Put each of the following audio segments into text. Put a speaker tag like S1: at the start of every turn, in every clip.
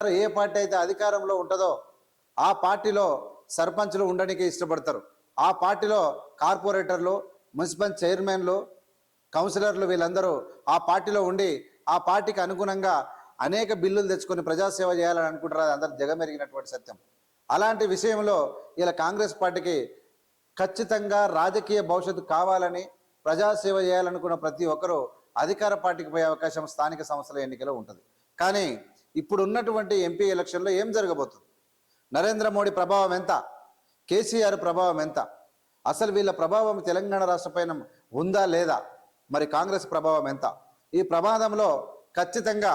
S1: ఏ party అయితే అధికారంలో ఉంటుందో ఆ పార్టీలో సర్పంచ్లు ఉండడానికి ఇష్టపడతారు. ఆ పార్టీలో కార్పొరేటర్లు మున్సిపల్ చైర్మన్లు కౌన్సిలర్లు వీళ్ళందరూ ఆ పార్టీలో ఉండి ఆ పార్టీకి అనుగుణంగా అనేక బిల్లులు తెచ్చుకొని ప్రజాసేవ చేయాలని అనుకుంటారు. అది అందరు జగమెరిగినటువంటి సత్యం. అలాంటి విషయంలో ఇలా కాంగ్రెస్ పార్టీకి ఖచ్చితంగా రాజకీయ భవిష్యత్తు కావాలని ప్రజాసేవ చేయాలనుకున్న ప్రతి ఒక్కరూ అధికార పార్టీకి పోయే అవకాశం స్థానిక సంస్థల ఎన్నికలో ఉంటుంది. కానీ ఇప్పుడు ఉన్నటువంటి ఎంపీ ఎలక్షన్లో ఏం జరగబోతుంది? నరేంద్ర మోడీ ప్రభావం ఎంత? కేసీఆర్ ప్రభావం ఎంత? అసలు వీళ్ళ ప్రభావం తెలంగాణ రాష్ట్ర పైన ఉందా లేదా? మరి కాంగ్రెస్ ప్రభావం ఎంత? ఈ ప్రమాదంలో ఖచ్చితంగా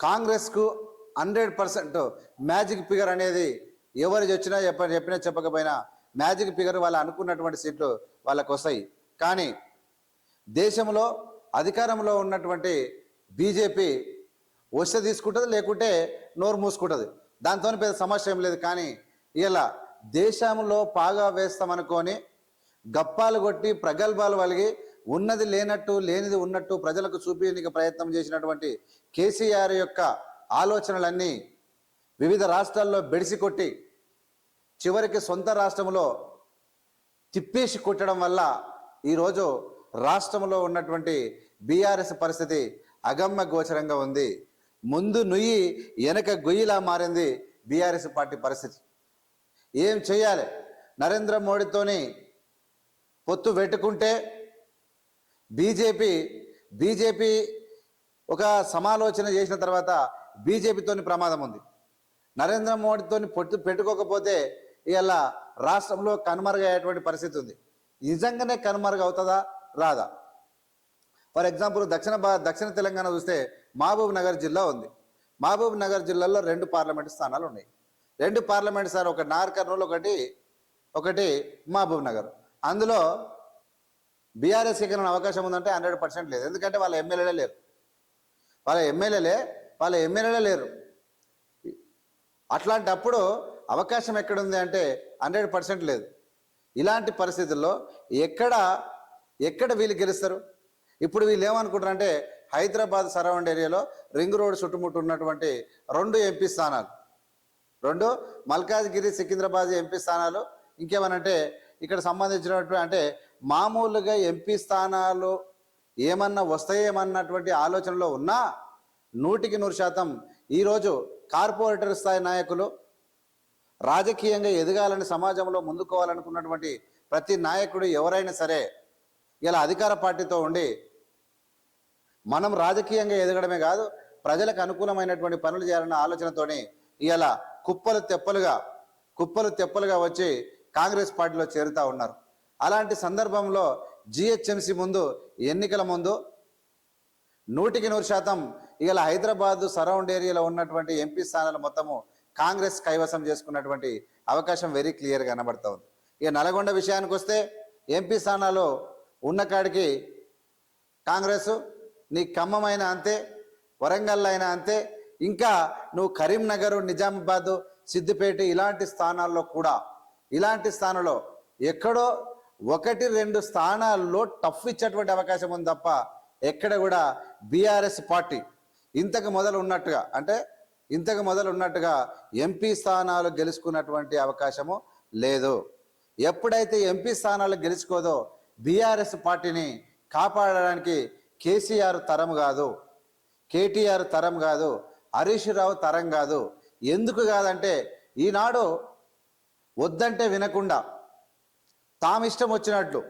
S1: కాంగ్రెస్కు హండ్రెడ్ పర్సెంట్ మ్యాజిక్ ఫిగర్ అనేది ఎవరు వచ్చినా చెప్ప చెప్పినా చెప్పకపోయినా మ్యాజిక్ ఫిగర్ వాళ్ళు అనుకున్నటువంటి సీట్లు వాళ్ళకు వస్తాయి కానీ దేశంలో అధికారంలో ఉన్నటువంటి బీజేపీ వస్తే తీసుకుంటుంది లేకుంటే నోరు మూసుకుంటుంది. దాంతో పెద్ద సమస్య ఏం లేదు. కానీ ఇలా దేశంలో పాగా వేస్తామనుకొని గప్పాలు కొట్టి ప్రగల్భాలు వలిగి ఉన్నది లేనట్టు లేనిది ఉన్నట్టు ప్రజలకు చూపించడానికి ప్రయత్నం చేసినటువంటి కేసీఆర్ యొక్క ఆలోచనలన్నీ వివిధ రాష్ట్రాల్లో బెడిసి కొట్టి చివరికి సొంత రాష్ట్రంలో తిప్పేసి కొట్టడం వల్ల ఈరోజు రాష్ట్రంలో ఉన్నటువంటి బీఆర్ఎస్ పరిస్థితి అగమ్య గోచరంగా ఉంది. ముందు నుయ్యి వెనక గొయ్యిలా మారింది బీఆర్ఎస్ పార్టీ పరిస్థితి. ఏం చేయాలి నరేంద్ర మోడీతోని పొత్తు పెట్టుకుంటే బీజేపీ బీజేపీ ఒక సమాలోచన చేసిన తర్వాత బీజేపీతోని ప్రమాదం ఉంది. నరేంద్ర మోడీతోని పొత్తు పెట్టుకోకపోతే ఇలా రాష్ట్రంలో కనుమరుగయ్యేటువంటి పరిస్థితి ఉంది. నిజంగానే కనుమరుగవుతుందా? రాదా. ఫర్ ఎగ్జాంపుల్ దక్షిణ భా దక్షిణ తెలంగాణ చూస్తే మహబూబ్ నగర్ జిల్లా ఉంది. మహబూబ్ నగర్ జిల్లాలో రెండు పార్లమెంట్ స్థానాలు ఉన్నాయి. రెండు పార్లమెంట్ సార్ ఒక నార్ కర్నూలు ఒకటి ఒకటి మహబూబ్ నగర్. అందులో బీఆర్ఎస్ ఎక్కడ అవకాశం ఉందంటే హండ్రెడ్ పర్సెంట్ లేదు. ఎందుకంటే వాళ్ళ ఎమ్మెల్యేలే లేరు. వాళ్ళ ఎమ్మెల్యేలే వాళ్ళ ఎమ్మెల్యేలే లేరు. అట్లాంటప్పుడు అవకాశం ఎక్కడుంది అంటే హండ్రెడ్ పర్సెంట్ లేదు. ఇలాంటి పరిస్థితుల్లో ఎక్కడ ఎక్కడ వీళ్ళు గెలుస్తారు? ఇప్పుడు వీళ్ళు ఏమనుకుంటారంటే హైదరాబాద్ సరౌండ్ ఏరియాలో రింగ్ రోడ్ చుట్టుముట్టు ఉన్నటువంటి రెండు ఎంపీ స్థానాలు. రెండు మల్కాజ్గిరి సికింద్రాబాద్ ఎంపీ స్థానాలు. ఇంకేమనంటే ఇక్కడ సంబంధించినటువంటి అంటే మామూలుగా ఎంపీ స్థానాలు ఏమన్నా వస్తాయేమన్నటువంటి ఆలోచనలో ఉన్నా నూటికి నూరు శాతం ఈరోజు కార్పొరేటర్ స్థాయి నాయకులు రాజకీయంగా ఎదగాలని సమాజంలో ముందుకోవాలనుకున్నటువంటి ప్రతి నాయకుడు ఎవరైనా సరే ఇలా అధికార పార్టీతో ఉండి మనం రాజకీయంగా ఎదగడమే కాదు ప్రజలకు అనుకూలమైనటువంటి పనులు చేయాలన్న ఆలోచనతోనే ఇలా కుప్పలు తెప్పలుగా కుప్పలు తెప్పలుగా వచ్చి కాంగ్రెస్ పార్టీలో చేరుతా ఉన్నారు. అలాంటి సందర్భంలో జిహెచ్ఎంసి ముందు ఎన్నికల ముందు నూటికి నూరు శాతం ఇలా హైదరాబాద్ సరౌండ్ ఏరియాలో ఉన్నటువంటి ఎంపీ స్థానాలు మొత్తము కాంగ్రెస్ కైవసం చేసుకున్నటువంటి అవకాశం వెరీ క్లియర్గా కనబడతా ఉంది. ఇక నల్గొండ విషయానికి వస్తే ఎంపీ స్థానాలు ఉన్న కాడికి కాంగ్రెస్ నీ ఖమ్మమైన అంతే వరంగల్ అయినా అంతే ఇంకా నువ్వు కరీంనగర్ నిజామాబాద్ సిద్దిపేట ఇలాంటి స్థానాల్లో కూడా ఇలాంటి స్థానంలో ఎక్కడో ఒకటి రెండు స్థానాల్లో టఫ్ ఇచ్చేటువంటి అవకాశం ఉంది తప్ప ఎక్కడ కూడా బీఆర్ఎస్ పార్టీ ఇంతకు మొదలు ఉన్నట్టుగా అంటే ఇంతకు మొదలు ఉన్నట్టుగా ఎంపీ స్థానాలు గెలుచుకున్నటువంటి అవకాశము లేదు. ఎప్పుడైతే ఎంపీ స్థానాలు గెలుచుకోదో బీఆర్ఎస్ పార్టీని కాపాడడానికి కేసీఆర్ తరం కాదు. కేటీఆర్ తరం కాదు. హరీష్ రావు తరం కాదు. ఎందుకు కాదంటే ఈనాడు వద్దంటే వినకుండా తామిష్టం వచ్చినట్లు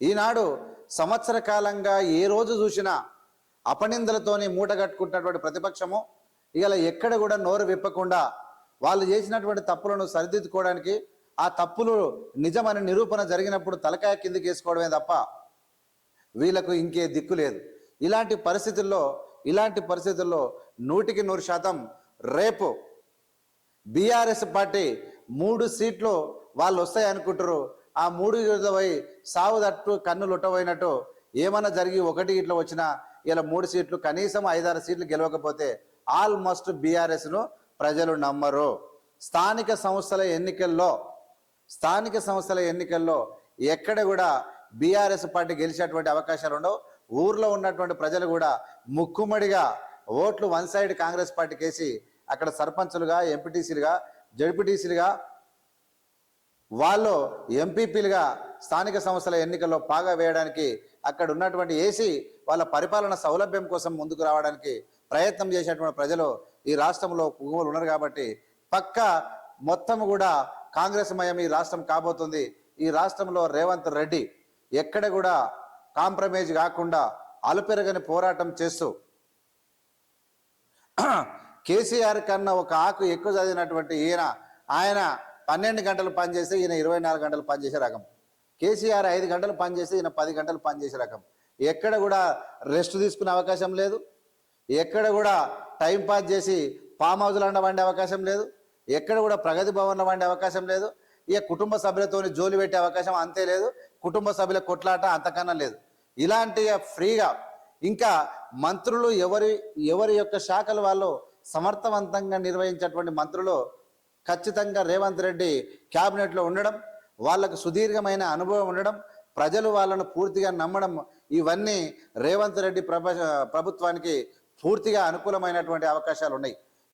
S1: ఈనాడు సంవత్సర కాలంగా ఏ రోజు చూసినా అపనిందలతోని మూట కట్టుకుంటున్నటువంటి ప్రతిపక్షము ఇలా ఎక్కడ కూడా నోరు విప్పకుండా వాళ్ళు చేసినటువంటి తప్పులను సరిదిద్దుకోవడానికి ఆ తప్పులు నిజమని నిరూపణ జరిగినప్పుడు తలకాయ కిందకి వేసుకోవడమే తప్ప వీళ్ళకు ఇంకే దిక్కు లేదు. ఇలాంటి పరిస్థితుల్లో ఇలాంటి పరిస్థితుల్లో నూటికి నూరు శాతం రేపు బీఆర్ఎస్ పార్టీ మూడు సీట్లు వాళ్ళు వస్తాయి అనుకుంటారు. ఆ మూడు పోయి సావు తట్టు కన్నులు ఉట్టబోయినట్టు ఏమన్నా జరిగి ఒకటి ఇట్లా వచ్చినా ఇలా మూడు సీట్లు కనీసం ఐదారు సీట్లు గెలవకపోతే ఆల్మోస్ట్ బీఆర్ఎస్ను ప్రజలు నమ్మరు. స్థానిక సంస్థల ఎన్నికల్లో స్థానిక సంస్థల ఎన్నికల్లో ఎక్కడ కూడా బీఆర్ఎస్ పార్టీ గెలిచేటువంటి అవకాశాలు ఉండవు. ఊర్లో ఉన్నటువంటి ప్రజలు కూడా ముక్కుమడిగా ఓట్లు వన్ సైడ్ కాంగ్రెస్ పార్టీకి వేసి అక్కడ సర్పంచులుగా ఎంపీటీసీలుగా జడ్పీటీసీలుగా వాళ్ళు ఎంపీపీలుగా స్థానిక సంస్థల ఎన్నికల్లో పాగా వేయడానికి అక్కడ ఉన్నటువంటి ఏసీ వాళ్ళ పరిపాలన సౌలభ్యం కోసం ముందుకు రావడానికి ప్రయత్నం చేసేటువంటి ప్రజలు ఈ రాష్ట్రంలో కుగుమలు ఉన్నారు కాబట్టి పక్క మొత్తం కూడా కాంగ్రెస్ మయం ఈ రాష్ట్రం కాబోతుంది. ఈ రాష్ట్రంలో రేవంత్ రెడ్డి ఎక్కడ కూడా కాంప్రమైజ్ కాకుండా అలుపెరగని పోరాటం చేస్తూ కేసీఆర్ కన్నా ఒక ఆకు ఎక్కువ చదివినటువంటి ఈయన ఆయన పన్నెండు గంటలు పనిచేస్తే ఈయన ఇరవై నాలుగు గంటలు పనిచేసే రకం. కేసీఆర్ ఐదు గంటలు పనిచేస్తే ఈయన పది గంటలు పనిచేసే రకం. ఎక్కడ కూడా రెస్ట్ తీసుకునే అవకాశం లేదు. ఎక్కడ కూడా టైం పాస్ చేసి ఫామ్ హౌస్లో వండే అవకాశం లేదు. ఎక్కడ కూడా ప్రగతి భవన్లో వండే అవకాశం లేదు. ఇక కుటుంబ సభ్యులతో జోలి పెట్టే అవకాశం అంతే లేదు. కుటుంబ సభ్యుల కొట్లాట అంతకన్నా లేదు. ఇలాంటి ఫ్రీగా ఇంకా మంత్రులు ఎవరి ఎవరి యొక్క శాఖలు వాళ్ళు సమర్థవంతంగా నిర్వహించేటువంటి మంత్రులు ఖచ్చితంగా రేవంత్ రెడ్డి క్యాబినెట్లో ఉండడం వాళ్ళకు సుదీర్ఘమైన అనుభవం ఉండడం ప్రజలు వాళ్ళను పూర్తిగా నమ్మడం ఇవన్నీ రేవంత్ రెడ్డి ప్రభ ప్రభుత్వానికి పూర్తిగా అనుకూలమైనటువంటి అవకాశాలు ఉన్నాయి